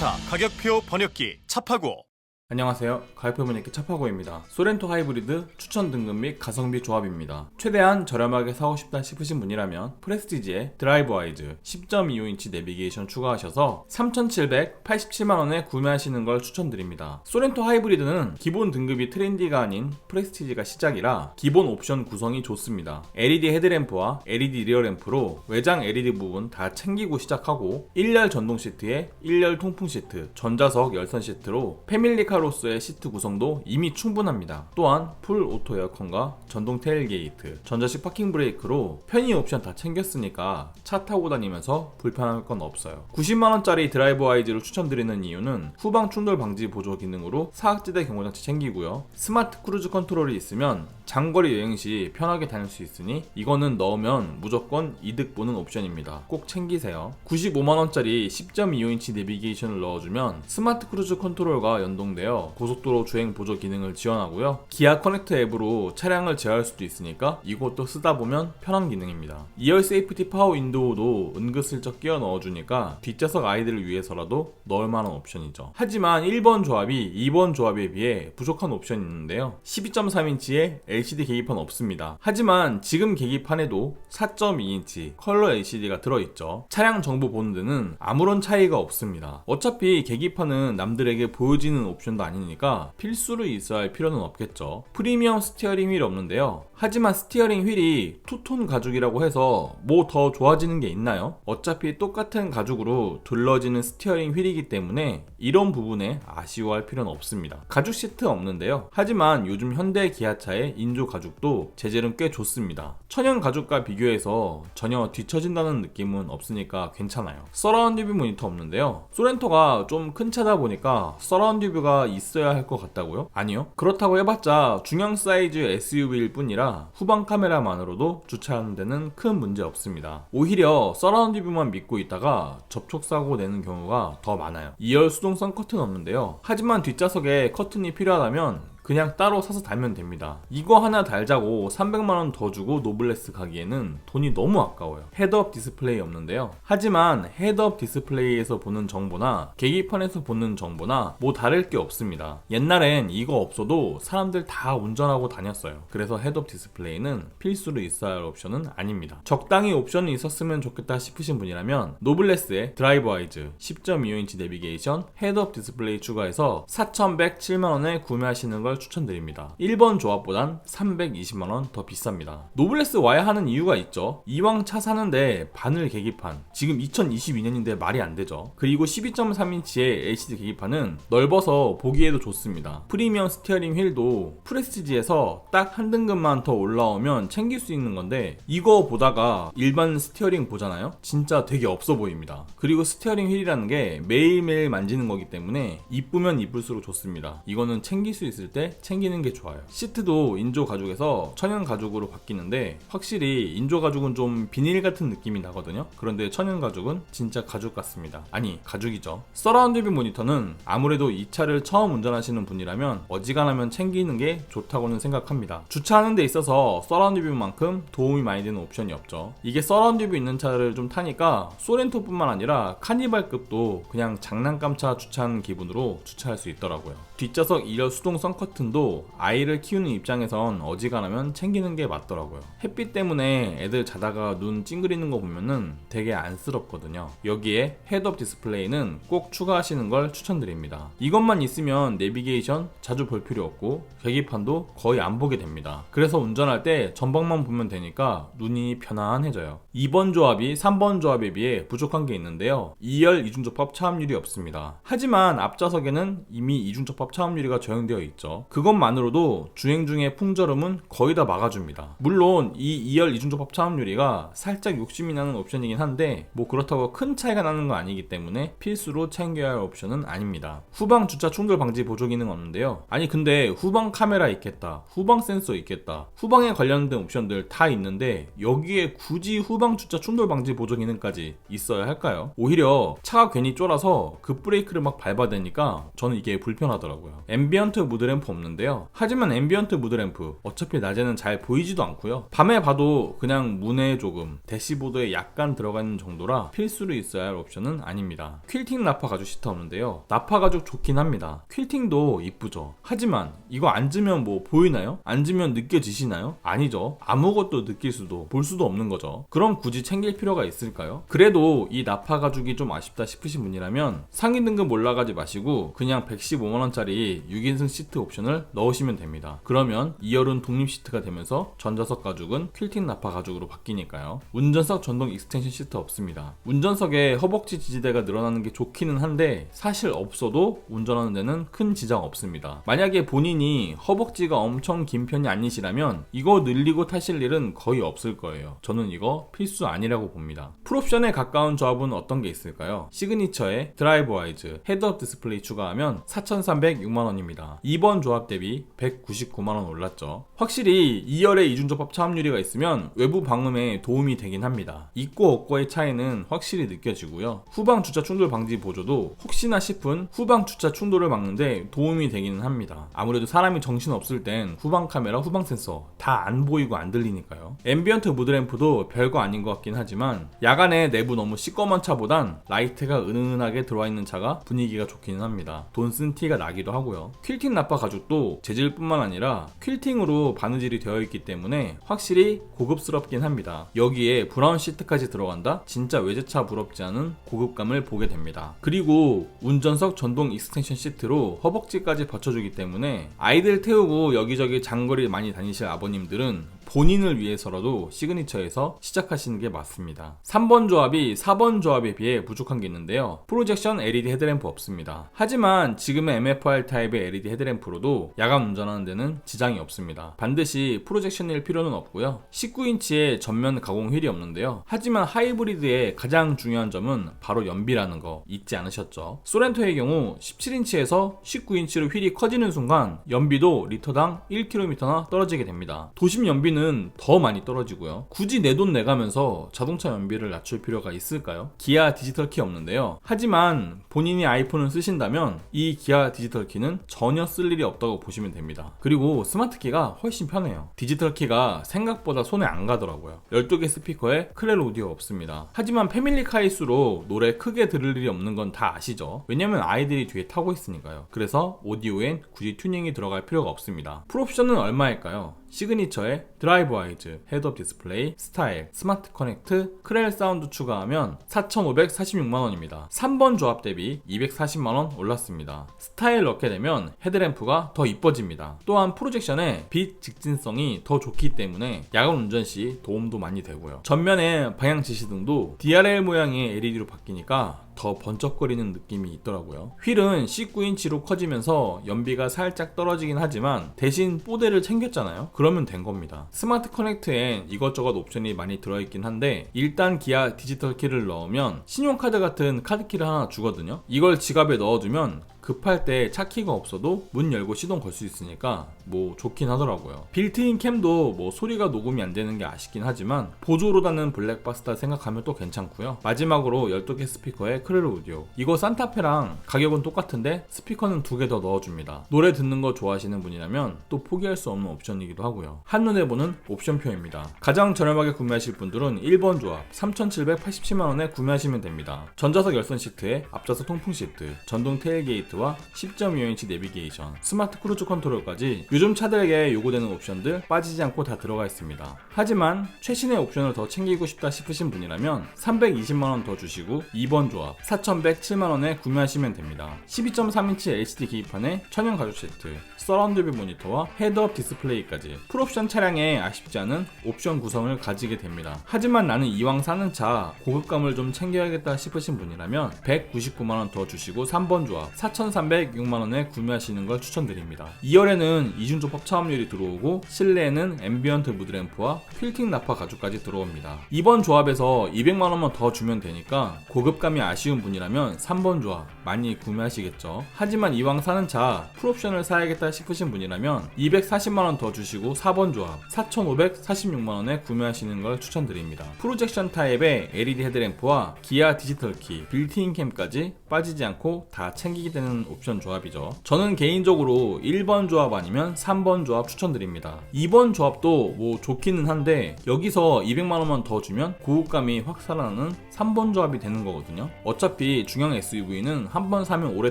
자동차 가격표 번역기 차파고 안녕하세요. 가입해보니까 차파고입니다. 소렌토 하이브리드 추천 등급 및 가성비 조합입니다. 최대한 저렴하게 사고 싶다 싶으신 분이라면 프레스티지에 드라이브 와이즈 10.25인치 내비게이션 추가하셔서 3,787만원에 구매하시는 걸 추천드립니다. 소렌토 하이브리드는 기본 등급이 트렌디가 아닌 프레스티지가 시작이라 기본 옵션 구성이 좋습니다. LED 헤드램프와 LED 리어램프로 외장 LED 부분 다 챙기고 시작하고 1열 전동 시트에 1열 통풍 시트, 전자석 열선 시트로 패밀리카 타로스의 시트 구성도 이미 충분합니다. 또한 풀 오토 에어컨과 전동 테일게이트, 전자식 파킹 브레이크로 편의 옵션 다 챙겼으니까 차 타고 다니면서 불편할 건 없어요. 90만원짜리 드라이브 와이즈를 추천드리는 이유는 후방 충돌 방지 보조 기능으로 사각지대 경고장치 챙기고요. 스마트 크루즈 컨트롤이 있으면 장거리 여행 시 편하게 다닐 수 있으니 이거는 넣으면 무조건 이득 보는 옵션입니다. 꼭 챙기세요. 95만원짜리 10.25인치 내비게이션을 넣어주면 스마트 크루즈 컨트롤과 연동되어 고속도로 주행 보조 기능을 지원하고요. 기아 커넥터 앱으로 차량을 제어할 수도 있으니까 이것도 쓰다 보면 편한 기능입니다. 2열 세이프티 파워 윈도우도 은근슬쩍 끼워 넣어주니까 뒷좌석 아이들을 위해서라도 넣을 만한 옵션이죠. 하지만 1번 조합이 2번 조합에 비해 부족한 옵션이 있는데요. 12.3인치의 LCD 계기판 없습니다. 하지만 지금 계기판에도 4.2인치 컬러 LCD가 들어있죠. 차량 정보 데는 아무런 차이가 없습니다. 어차피 계기판은 남들에게 보여지는 옵션 도 아니니까 필수로 있어야 할 필요는 없겠죠. 프리미엄 스티어링 휠 없는데요. 하지만 스티어링 휠이 투톤 가죽이라고 해서 뭐 더 좋아지는 게 있나요? 어차피 똑같은 가죽으로 둘러지는 스티어링 휠이기 때문에 이런 부분에 아쉬워할 필요는 없습니다. 가죽 시트 없는데요. 하지만 요즘 현대 기아차의 인조 가죽도 재질은 꽤 좋습니다. 천연 가죽과 비교해서 전혀 뒤처진다는 느낌은 없으니까 괜찮아요. 서라운드 뷰 모니터 없는데요. 소렌토가 좀 큰 차다 보니까 서라운드 뷰가 있어야 할 것 같다고요? 아니요. 그렇다고 해봤자 중형 사이즈 SUV일 뿐이라 후방 카메라만으로도 주차하는 데는 큰 문제 없습니다. 오히려 서라운드 뷰만 믿고 있다가 접촉 사고 내는 경우가 더 많아요. 2열 수동성 커튼 없는데요. 하지만 뒷좌석에 커튼이 필요하다면 그냥 따로 사서 달면 됩니다. 이거 하나 달자고 300만원 더 주고 노블레스 가기에는 돈이 너무 아까워요. 헤드업 디스플레이 없는데요. 하지만 헤드업 디스플레이에서 보는 정보나 계기판에서 보는 정보나 뭐 다를 게 없습니다. 옛날엔 이거 없어도 사람들 다 운전하고 다녔어요. 그래서 헤드업 디스플레이는 필수로 있어야 할 옵션은 아닙니다. 적당히 옵션이 있었으면 좋겠다 싶으신 분이라면 노블레스의 드라이브 와이즈 10.25인치 내비게이션 헤드업 디스플레이 추가해서 4,107만원에 구매하시는 걸 추천드립니다. 1번 조합보단 320만원 더 비쌉니다. 노블레스 와야 하는 이유가 있죠. 이왕 차 사는데 바늘 계기판 지금 2022년인데 말이 안 되죠. 그리고 12.3인치의 LCD 계기판은 넓어서 보기에도 좋습니다. 프리미엄 스티어링 휠도 프레스티지에서 딱 한 등급만 더 올라오면 챙길 수 있는 건데 이거 보다가 일반 스티어링 보잖아요. 진짜 되게 없어 보입니다. 그리고 스티어링 휠이라는 게 매일매일 만지는 거기 때문에 이쁘면 이쁠수록 좋습니다. 이거는 챙길 수 있을 때 챙기는 게 좋아요. 시트도 인조 가죽에서 천연 가죽으로 바뀌는데 확실히 인조 가죽은 좀 비닐 같은 느낌이 나거든요. 그런데 천연 가죽은 진짜 가죽 같습니다. 아니 가죽이죠. 서라운드 뷰 모니터는 아무래도 이 차를 처음 운전하시는 분이라면 어지간하면 챙기는 게 좋다고는 생각합니다. 주차하는 데 있어서 서라운드 뷰만큼 도움이 많이 되는 옵션이 없죠. 이게 서라운드 뷰 있는 차를 좀 타니까 소렌토뿐만 아니라 카니발급도 그냥 장난감차 주차하는 기분으로 주차할 수 있더라고요. 뒷좌석 2열 수동 선커 튼도 아이를 키우는 입장에선 어지간하면 챙기는 게 맞더라고요. 햇빛 때문에 애들 자다가 눈 찡그리는 거 보면은 되게 안쓰럽거든요. 여기에 헤드업 디스플레이는 꼭 추가하시는 걸 추천드립니다. 이것만 있으면 내비게이션 자주 볼 필요 없고 계기판도 거의 안 보게 됩니다. 그래서 운전할 때 전방만 보면 되니까 눈이 편안해져요. 2번 조합이 3번 조합에 비해 부족한 게 있는데요. 2열 이중접합 차음률이 없습니다. 하지만 앞좌석에는 이미 이중접합 차음유리가 적용되어 있죠. 그것만으로도 주행 중에 풍절음은 거의 다 막아줍니다. 물론 이 2열 이중접합 차음유리가 살짝 욕심이 나는 옵션이긴 한데 뭐 그렇다고 큰 차이가 나는 건 아니기 때문에 필수로 챙겨야 할 옵션은 아닙니다. 후방 주차 충돌 방지 보조 기능 없는데요. 아니 근데 후방 카메라 있겠다. 후방 센서 있겠다. 후방에 관련된 옵션들 다 있는데 여기에 굳이 후방 주차 충돌 방지 보조 기능까지 있어야 할까요? 오히려 차가 괜히 쫄아서 급 브레이크를 막 밟아대니까 저는 이게 불편하더라고요. 앰비언트 무드램프 없는데요. 하지만 앰비언트 무드램프 어차피 낮에는 잘 보이지도 않고요. 밤에 봐도 그냥 문에 조금 대시보드에 약간 들어가 있는 정도라 필수로 있어야 할 옵션은 아닙니다. 퀼팅 나파 가죽 시트 없는데요. 나파 가죽 좋긴 합니다. 퀼팅도 이쁘죠. 하지만 이거 앉으면 뭐 보이나요? 앉으면 느껴지시나요? 아니죠. 아무것도 느낄 수도 볼 수도 없는 거죠. 그럼 굳이 챙길 필요가 있을까요? 그래도 이 나파 가죽이 좀 아쉽다 싶으신 분이라면 상위 등급 올라가지 마시고 그냥 115만 원짜리 6인승 시트 옵션 을 넣으시면 됩니다. 그러면 2열은 독립 시트가 되면서 전자석 가죽은 퀼팅 나파 가죽으로 바뀌니까요. 운전석 전동 익스텐션 시트 없습니다. 운전석에 허벅지 지지대가 늘어나는 게 좋기는 한데 사실 없어도 운전하는 데는 큰 지장 없습니다. 만약에 본인이 허벅지가 엄청 긴 편이 아니시라면 이거 늘리고 타실 일은 거의 없을 거예요. 저는 이거 필수 아니라고 봅니다. 풀옵션에 가까운 조합은 어떤 게 있을까요? 시그니처에 드라이브 와이즈, 헤드업 디스플레이 추가하면 4,306만 원입니다. 2번 조합 대비 199만원 올랐죠. 확실히 2열에 이중접합 차음유리가 있으면 외부 방음에 도움이 되긴 합니다. 있고 없고의 차이는 확실히 느껴지고요. 후방 주차 충돌 방지 보조도 혹시나 싶은 후방 주차 충돌을 막는데 도움이 되기는 합니다. 아무래도 사람이 정신 없을 땐 후방 카메라, 후방 센서 다 안 보이고 안 들리니까요. 앰비언트 무드램프도 별거 아닌 것 같긴 하지만 야간에 내부 너무 시꺼먼 차보단 라이트가 은은하게 들어와 있는 차가 분위기가 좋기는 합니다. 돈 쓴 티가 나기도 하고요. 퀼팅 나파 가죽도 재질뿐만 아니라 퀼팅으로 바느질이 되어 있기 때문에 확실히 고급스럽긴 합니다. 여기에 브라운 시트까지 들어간다? 진짜 외제차 부럽지 않은 고급감을 보게 됩니다. 그리고 운전석 전동 익스텐션 시트로 허벅지까지 받쳐주기 때문에 아이들 태우고 여기저기 장거리 많이 다니실 아버님들은 본인을 위해서라도 시그니처에서 시작하시는 게 맞습니다. 3번 조합이 4번 조합에 비해 부족한 게 있는데요. 프로젝션 LED 헤드램프 없습니다. 하지만 지금의 MFR 타입의 LED 헤드램프로도 야간 운전하는 데는 지장이 없습니다. 반드시 프로젝션일 필요는 없고요. 19인치의 전면 가공 휠이 없는데요. 하지만 하이브리드의 가장 중요한 점은 바로 연비라는 거 잊지 않으셨죠? 소렌토의 경우 17인치에서 19인치로 휠이 커지는 순간 연비도 리터당 1km나 떨어지게 됩니다. 도심 연비는 더 많이 떨어지고요. 굳이 내 돈 내가면서 자동차 연비를 낮출 필요가 있을까요? 기아 디지털 키 없는데요. 하지만 본인이 아이폰을 쓰신다면 이 기아 디지털 키는 전혀 쓸 일이 없다고 보시면 됩니다. 그리고 스마트 키가 훨씬 편해요. 디지털 키가 생각보다 손에 안 가더라고요. 12개 스피커에 크렐 오디오 없습니다. 하지만 패밀리 카일수록 노래 크게 들을 일이 없는 건 다 아시죠? 왜냐면 아이들이 뒤에 타고 있으니까요. 그래서 오디오엔 굳이 튜닝이 들어갈 필요가 없습니다. 풀옵션은 얼마일까요? 시그니처에 드라이브 와이즈, 헤드업 디스플레이, 스타일, 스마트 커넥트, 크렐 사운드 추가하면 4,546만원입니다. 3번 조합 대비 240만원 올랐습니다. 스타일 넣게 되면 헤드램프가 더 이뻐집니다. 또한 프로젝션의 빛 직진성이 더 좋기 때문에 야간 운전 시 도움도 많이 되고요. 전면에 방향 지시등도 DRL 모양의 LED로 바뀌니까 더 번쩍거리는 느낌이 있더라고요. 휠은 19인치로 커지면서 연비가 살짝 떨어지긴 하지만 대신 뽀대를 챙겼잖아요. 그러면 된 겁니다. 스마트 커넥트엔 이것저것 옵션이 많이 들어있긴 한데 일단 기아 디지털 키를 넣으면 신용카드 같은 카드키를 하나 주거든요. 이걸 지갑에 넣어두면 급할 때 차키가 없어도 문 열고 시동 걸 수 있으니까 뭐 좋긴 하더라고요. 빌트인 캠도 뭐 소리가 녹음이 안 되는 게 아쉽긴 하지만 보조로 다는 블랙박스다 생각하면 또 괜찮고요. 마지막으로 12개 스피커에 크레르 오디오. 이거 산타페랑 가격은 똑같은데 스피커는 두 개 더 넣어줍니다. 노래 듣는 거 좋아하시는 분이라면 또 포기할 수 없는 옵션이기도 하고요. 한눈에 보는 옵션표입니다. 가장 저렴하게 구매하실 분들은 1번 조합 3,787만원에 구매하시면 됩니다. 전자석 열선 시트에 앞좌석 통풍 시트, 전동 테일게이트 와 10.25인치 내비게이션, 스마트 크루즈 컨트롤까지 요즘 차들에게 요구되는 옵션들 빠지지 않고 다 들어가 있습니다. 하지만 최신의 옵션을 더 챙기고 싶다 싶으신 분이라면 320만원 더 주시고 2번 조합 4,107만원에 구매하시면 됩니다. 12.3인치 LCD 기기판에 천연 가죽 세트, 서라운드뷰 모니터와 헤드업 디스플레이까지 풀옵션 차량에 아쉽지 않은 옵션 구성을 가지게 됩니다. 하지만 나는 이왕 사는 차 고급감을 좀 챙겨야겠다 싶으신 분이라면 199만원 더 주시고 3번 조합 4,306만원에 구매하시는 걸 추천드립니다. 2열에는 이중조법 차음률이 들어오고 실내에는 앰비언트 무드램프와 퀼팅 나파 가죽까지 들어옵니다. 이번 조합에서 200만원만 더 주면 되니까 고급감이 아쉬운 분이라면 3번 조합 많이 구매하시겠죠. 하지만 이왕 사는 차 풀옵션을 사야겠다 싶으신 분이라면 240만원 더 주시고 4번 조합 4,546만원에 구매하시는 걸 추천드립니다. 프로젝션 타입의 LED 헤드램프와 기아 디지털 키, 빌트인 캠까지 빠지지 않고 다 챙기게 되는 있는 옵션 조합이죠. 저는 개인적으로 1번 조합 아니면 3번 조합 추천드립니다. 2번 조합도 뭐 좋기는 한데 여기서 200만원만 더 주면 고급감이 확 살아나는 3번 조합이 되는 거거든요. 어차피 중형 SUV는 한 번 사면 오래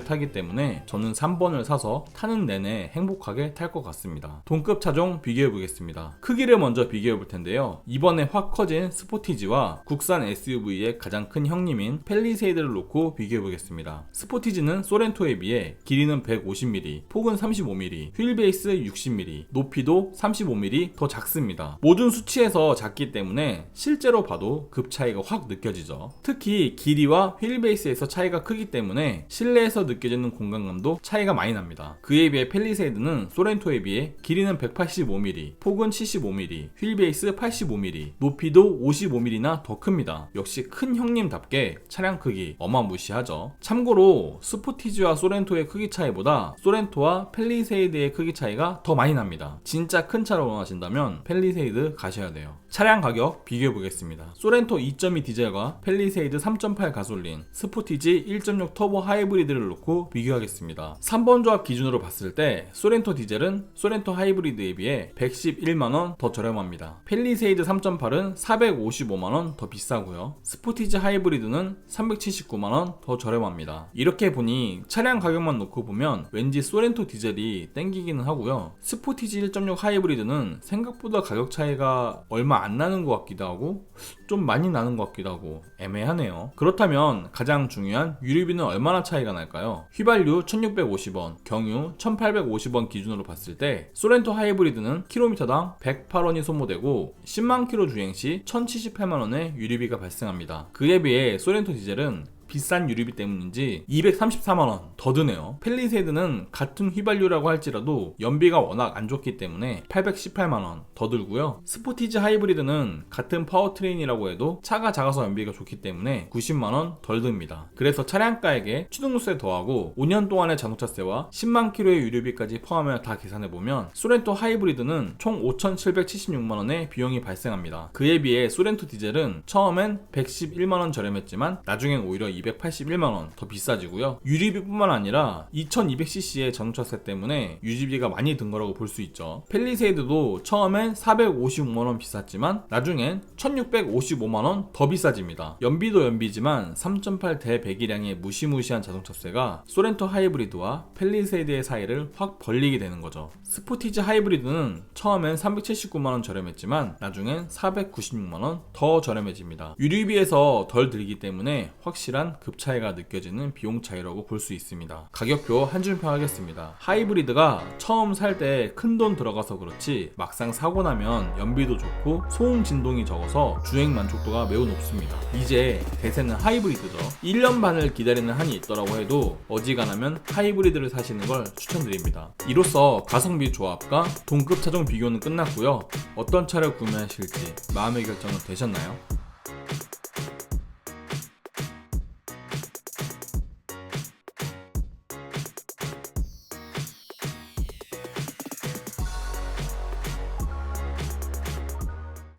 타기 때문에 저는 3번을 사서 타는 내내 행복하게 탈 것 같습니다. 동급 차종 비교해 보겠습니다. 크기를 먼저 비교해 볼 텐데요. 이번에 확 커진 스포티지와 국산 SUV의 가장 큰 형님인 펠리세이드를 놓고 비교해 보겠습니다. 스포티지는 소렌토에 비해 길이는 150mm, 폭은 35mm, 휠 베이스 60mm, 높이도 35mm 더 작습니다. 모든 수치에서 작기 때문에 실제로 봐도 급 차이가 확 느껴지죠. 특히 길이와 휠 베이스에서 차이가 크기 때문에 실내에서 느껴지는 공간감도 차이가 많이 납니다. 그에 비해 펠리세이드는 소렌토에 비해 길이는 185mm, 폭은 75mm, 휠 베이스 85mm, 높이도 55mm나 더 큽니다. 역시 큰 형님답게 차량 크기 어마무시하죠. 참고로 스포티지와 소렌토의 크기 차이보다 소렌토와 펠리세이드의 크기 차이가 더 많이 납니다. 진짜 큰 차를 원하신다면 펠리세이드 가셔야 돼요. 차량 가격 비교해 보겠습니다. 소렌토 2.2 디젤과 펠리세이드 3.8 가솔린, 스포티지 1.6 터보 하이브리드를 놓고 비교하겠습니다. 3번 조합 기준으로 봤을 때 소렌토 디젤은 소렌토 하이브리드에 비해 111만원 더 저렴합니다. 펠리세이드 3.8은 455만원 더 비싸고요. 스포티지 하이브리드는 379만원 더 저렴합니다. 이렇게 보니 차량 가격만 놓고 보면 왠지 소렌토 디젤이 땡기기는 하고요. 스포티지 1.6 하이브리드는 생각보다 가격 차이가 얼마 안 나는 것 같기도 하고 좀 많이 나는 것 같기도 하고 애매하네요. 그렇다면 가장 중요한 유류비는 얼마나 차이가 날까요? 휘발유 1650원, 경유 1850원 기준으로 봤을 때 소렌토 하이브리드는 킬로미터당 108원이 소모되고 10만 킬로 주행 시 1078만 원의 유류비가 발생합니다. 그에 비해 소렌토 디젤은 비싼 유류비 때문인지 234만원 더 드네요. 펠리세이드는 같은 휘발유라고 할지라도 연비가 워낙 안 좋기 때문에 818만원 더 들고요. 스포티지 하이브리드는 같은 파워트레인이라고 해도 차가 작아서 연비가 좋기 때문에 90만원 덜 듭니다. 그래서 차량가액에 취등록세 더하고 5년 동안의 자동차세와 10만 킬로의 유류비까지 포함해 다 계산해보면 소렌토 하이브리드는 총 5,776만원의 비용이 발생합니다. 그에 비해 소렌토 디젤은 처음엔 111만원 저렴했지만 나중엔 오히려 281만원 더 비싸지고요. 유리비뿐만 아니라 2200cc의 자동차세 때문에 유지비가 많이 든 거라고 볼 수 있죠. 펠리세이드도 처음엔 456만원 비쌌지만 나중엔 1655만원 더 비싸집니다. 연비도 연비지만 3.8 대배기량의 무시무시한 자동차세가 소렌토 하이브리드와 펠리세이드의 사이를 확 벌리게 되는 거죠. 스포티지 하이브리드는 처음엔 379만원 저렴했지만 나중엔 496만원 더 저렴해집니다. 유류비에서 덜 들기 때문에 확실 한 급 차이가 느껴지는 비용 차이라고 볼 수 있습니다. 가격표 한 줄 평 하겠습니다. 하이브리드가 처음 살 때 큰 돈 들어가서 그렇지 막상 사고 나면 연비도 좋고 소음 진동이 적어서 주행 만족도가 매우 높습니다. 이제 대세는 하이브리드죠. 1년 반을 기다리는 한이 있더라고 해도 어지간하면 하이브리드를 사시는 걸 추천드립니다. 이로써 가성비 조합과 동급 차종 비교는 끝났고요. 어떤 차를 구매하실지 마음의 결정은 되셨나요?